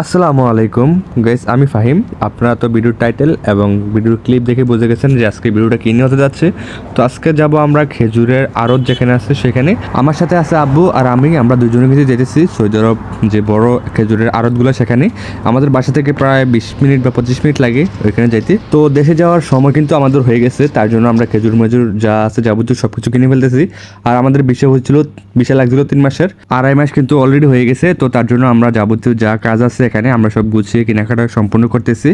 আসসালামু আলাইকুম। গাইস আমি ফাহিম। আপনারা তো ভিডিওর টাইটেল এবং ভিডিওর ক্লিপ দেখে বুঝে গেছেন যে আজকে ভিডিওটা কী নিয়ে হতে যাচ্ছে। তো আজকে যাব আমরা খেজুরের আড়ত যেখানে আছে সেখানে। আমার সাথে আছে আব্বু আর আমি, আমরা দুজনে কিছু যেতেছি সৌদি আরব যে বড় খেজুরের আড়তগুলো সেখানে। আমাদের বাসা থেকে প্রায় বিশ মিনিট বা পঁচিশ মিনিট লাগে ওইখানে যাইতে। তো দেশে যাওয়ার সময় কিন্তু আমাদের হয়ে গেছে, তার জন্য আমরা খেজুর, মেজুর যা আছে যাবতীয় সব কিছু কিনে ফেলতেছি। আর আমাদের বিষয় হচ্ছিল বিশাল লাগছিল তিন মাসের। আড়াই মাস কিন্তু অলরেডি হয়ে গেছে, তো তার জন্য আমরা যাবতীয় যা কাজ আছে এখানে আমরা সব গুছিয়ে কেনাকাটা সম্পূর্ণ করতেছি।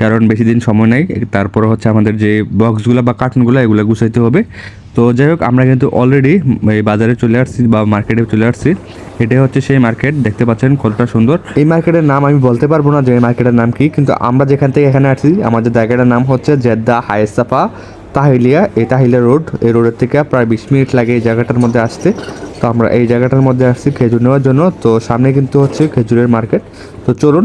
কারণ বেশি দিন সময় নেই, তারপরে হচ্ছে আমাদের যে বক্সগুলো বা কার্টুনগুলো এগুলো গুছাইতে হবে। তো যাই হোক, আমরা কিন্তু অলরেডি এই বাজারে চলে আসছি বা মার্কেটে চলে আসছি। এটাই হচ্ছে সেই মার্কেট দেখতে পাচ্ছেন কতটা সুন্দর। এই মার্কেটের নাম আমি বলতে পারব না যে এই মার্কেটের নাম কি, কিন্তু আমরা যেখান থেকে এখানে আসছি, আমাদের জায়গাটার নাম হচ্ছে জেদ্দা হায়েসাফা তাহিলিয়া, এই তাহিলিয়া রোড। এই রোডের থেকে প্রায় বিশ মিনিট লাগে এই জায়গাটার মধ্যে আসতে। তো আমরা এই জায়গাটার মধ্যে আসছি খেজুর নেওয়ার জন্য। তো সামনে কিন্তু হচ্ছে খেজুরের মার্কেট। তো চলুন।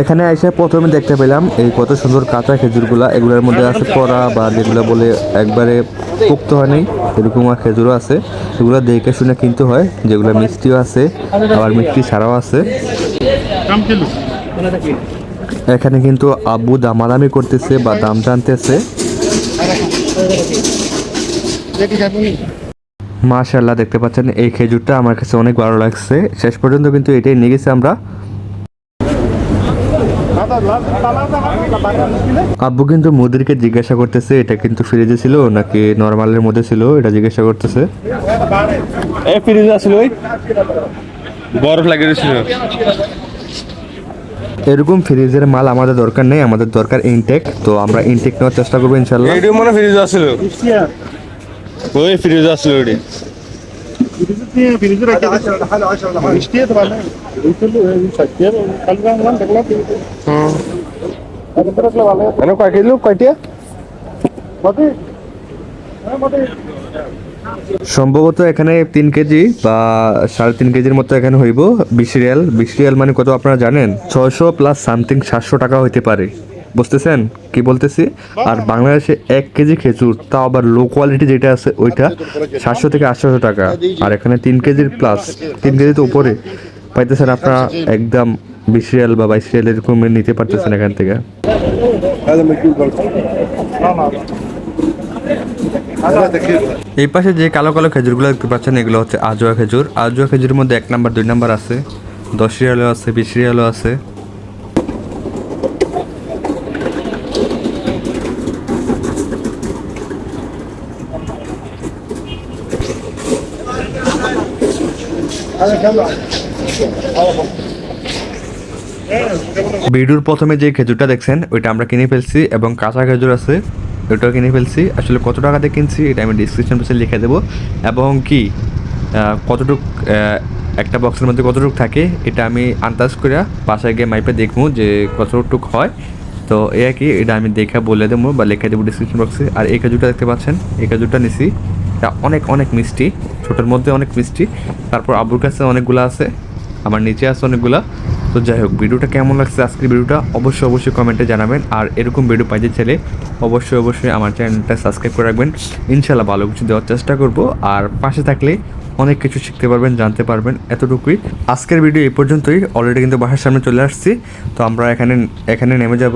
এখানে এসে প্রথমে দেখতে পেলাম এই কত সুন্দর কাঁচা খেজুরগুলা। এগুলোর মধ্যে আছে পড়া বা যেগুলো বলে একবারে পোক্ত হয় নাই এরকম আর খেজুরও আছে। এগুলো দেখে শুনে কিনতে হয়, যেগুলো মিষ্টিও আছে, আবার মিষ্টি ছাড়াও আছে। এখানে কিন্তু আব্বু দামাদামি করতেছে বা দাম মাশাল্লাহ দেখতে পাচ্ছেন এই খেজুরটা আমার কাছে অনেক ভালো লাগছে। শেষ পর্যন্ত কিন্তু এটাই নিয়ে গেছি আমরা। আব্বু কিন্তু মুদিরকে জিজ্ঞাসা করতেছে এটা কিন্তু ফ্রিজে ছিল নাকি নর্মালের মধ্যে ছিল এটা জিজ্ঞাসা করতেছে। এ ফ্রিজ আসলে ওই। বরফ লাগিয়ে এরকম ফ্রিজের মাল আমাদের দরকার নেই আমাদের দরকার ইনটেক তো আমরা ইনটেক নেওয়ার চেষ্টা করব ইনশাল্লাহ এইটাও মনে ফ্রিজ আসছিল ওই ফ্রিজ কয়টিয়া সম্ভবত এখানে তিন কেজি বা সাড়ে তিন কেজির মতো এখানে হইব বিশ রিয়াল। বিশ রিয়াল মানে কত আপনারা জানেন? ছয়শো প্লাস সামথিং সাতশো টাকা হইতে পারে। বুঝতেছেন? কি বলতেছি? আর বাংলাদেশে এক কেজি খেজুর, তাও আবার লো কোয়ালিটি যেটা আছে ওইটা সাতশো থেকে আটশোশো টাকা। আর এখানে তিন কেজির প্লাস তিন কেজি তো উপরে। পাইতেছেন আপনারা একদম বিশ রিয়াল বা বাইশ রিয়াল এরকম নিতে পারতেছেন এখান থেকে। এই পাশে যে কালো কালো খেজুরগুলো দেখতে পাচ্ছেন, এগুলো হচ্ছে আজোয়া খেজুর। আজোয়া খেজুরের মধ্যে এক নাম্বার, দুই নাম্বার আছে। দশ রিয়ালও আছে, বিশ রিয়ালও আছে। বিডুর প্রথমে যে খেজুরটা দেখছেন, ওইটা আমরা কিনে ফেলছি এবং কাঁচা খেজুর আছে, ওইটাও কিনে ফেলছি। আসলে কত টাকাতে কিনছি, এটা আমি ডিসক্রিপশন বক্সে লিখে দেবো। এবং কি কতটুক একটা বক্সের মধ্যে কতটুক থাকে, এটা আমি আন্দাজ করে বাসায় গিয়ে মাইপে দেখব যে কতটুক হয়। তো আর কি, এটা আমি দেখে বলে দেবো বা লিখে দেবো ডিসক্রিপশন বক্সে আর এই খেজুরটা দেখতে পাচ্ছেন, এই খেজুরটা নিছি। এটা অনেক অনেক মিষ্টি। ছোটোর মধ্যে অনেক মিষ্টি। তারপর আব্বুর কাছে অনেকগুলো আছে। আমার নিচে আছে অনেকগুলা। তো যাই হোক, ভিডিওটা কেমন লাগছে আজকের ভিডিওটা অবশ্যই অবশ্যই কমেন্টে জানাবেন। আর এরকম ভিডিও পাইতে চাইলে অবশ্যই অবশ্যই আমার চ্যানেলটা সাবস্ক্রাইব করে রাখবেন। ইনশাল্লাহ ভালো কিছু দেওয়ার চেষ্টা করব। আর পাশে থাকলে অনেক কিছু শিখতে পারবেন, জানতে পারবেন এতটুকুই। আজকের ভিডিও এই পর্যন্তই। অলরেডি কিন্তু বাসার সামনে চলে আসছি। তো আমরা এখানে এখানে নেমে যাব।